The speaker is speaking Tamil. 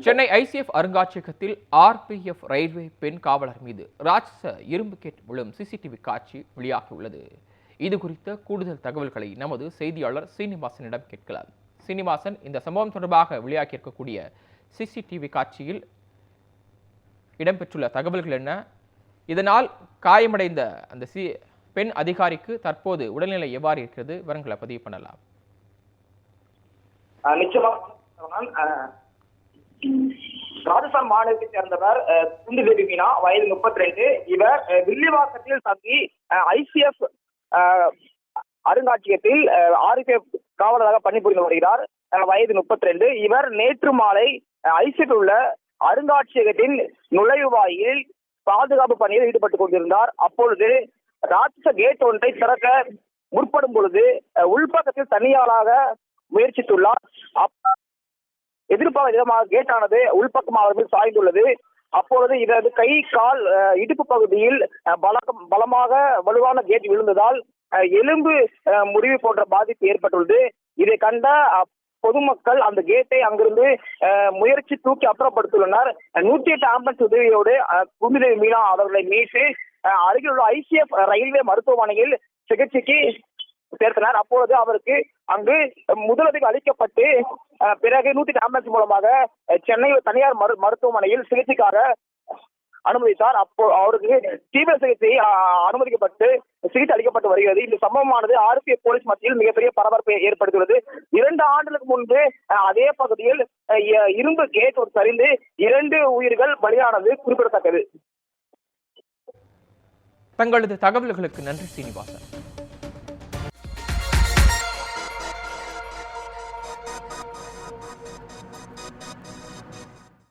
சென்னை ஐசிஎஃப் அருங்காட்சியகத்தில் ஆர்பிஎஃப் ரயில்வே பெண் காவலர் மீது ராட்சச இரும்பு கேட் விழும் சிசிடிவி காட்சி வெளியாகியுள்ளது. இது குறித்த கூடுதல் தகவல்களை நமது செய்தியாளர் சீனிவாசனிடம் கேட்கலாம். சீனிவாசன் இந்த சம்பவம் தொடர்பாக வெளியாகியிருக்கக்கூடிய சிசிடிவி காட்சியில் இடம்பெற்றுள்ள தகவல்கள் என்ன? இதனால் காயமடைந்த அந்த சி பெண் அதிகாரிக்கு தற்போது உடல்நிலை எவ்வாறு இருக்கிறது? விவரங்களை பதிவு பண்ணலாம். அஹ் நிச்சயமா நான், அஹ், ராஜஸ்தான் மாநிலத்தை சேர்ந்தவர் துண்டு குண்டு தேவி மீனா வயது முப்பத்தி ரெண்டு இவர் அஹ், வில்லிவாக்கத்தில் தங்கி ஐசிஎஃப் அருங்காட்சியகத்தில் ஆர்பிஎஃப் காவலராக பணிபுரிந்து வருகிறார். வயது முப்பத்தி ரெண்டு இவர் நேற்று மாலை ஐசிஎஃப் உள்ள அருங்காட்சியகத்தின் நுழைவாயில் பாதுகாப்பு பணியில் ஈடுபட்டுக் கொண்டிருந்தார். அப்பொழுது ராட்சச கேட் ஒன்றை திறக்க முற்படும் பொழுது உள்பக்கத்தில் தனியாளாக முயற்சித்துள்ளார். எதிர்பாராத விதமாக கேட்டானது உள்பக்கமாக சாய்ந்துள்ளது. அப்பொழுது இதனது கை கால் இடுப்பு பகுதியில் பலம் பலகம் பலமாக வலுவான கேட் விழுந்ததால் எலும்பு முடிவு முறிவு போன்ற பாதிப்பு ஏற்பட்டுள்ளது. இதை கண்ட பொதுமக்கள் அந்த கேட்டை அங்கிருந்து முயற்சி தூக்கி அப்புறப்படுத்தியுள்ளனர். நூற்றி எட்டு ஆம்புலன்ஸ் உதவியோடு அஹ், மீனா அவர்களை மீட்டு அருகில் உள்ள ஐசிஎஃப் ரயில்வே மருத்துவமனையில் சிகிச்சைக்கு சேர்த்தனர். அப்பொழுது அவருக்கு அங்கு முதலுதவி அளிக்கப்பட்டு பிறகு நூத்தி ஆம்புலன்ஸ் மூலமாக சென்னை தனியார் மரு மருத்துவமனையில் சிகிச்சைக்காக அனுமதித்தார். அப்போ அவருக்கு தீவிர சிகிச்சை அனுமதிக்கப்பட்டு சிகிச்சை அளிக்கப்பட்டு வருகிறது. இந்த சம்பவமானது ஆர்பிஐ போலீஸ் மத்தியில் மிகப்பெரிய பரபரப்பை ஏற்படுத்தியுள்ளது. இரண்டு ஆண்டுகளுக்கு முன்பு அதே பகுதியில் இரும்பு கேட் ஒரு சரிந்து இரண்டு உயிர்கள் பலியானது குறிப்பிடத்தக்கது. தங்களது தகவல்களுக்கு நன்றி சீனிவாசன்.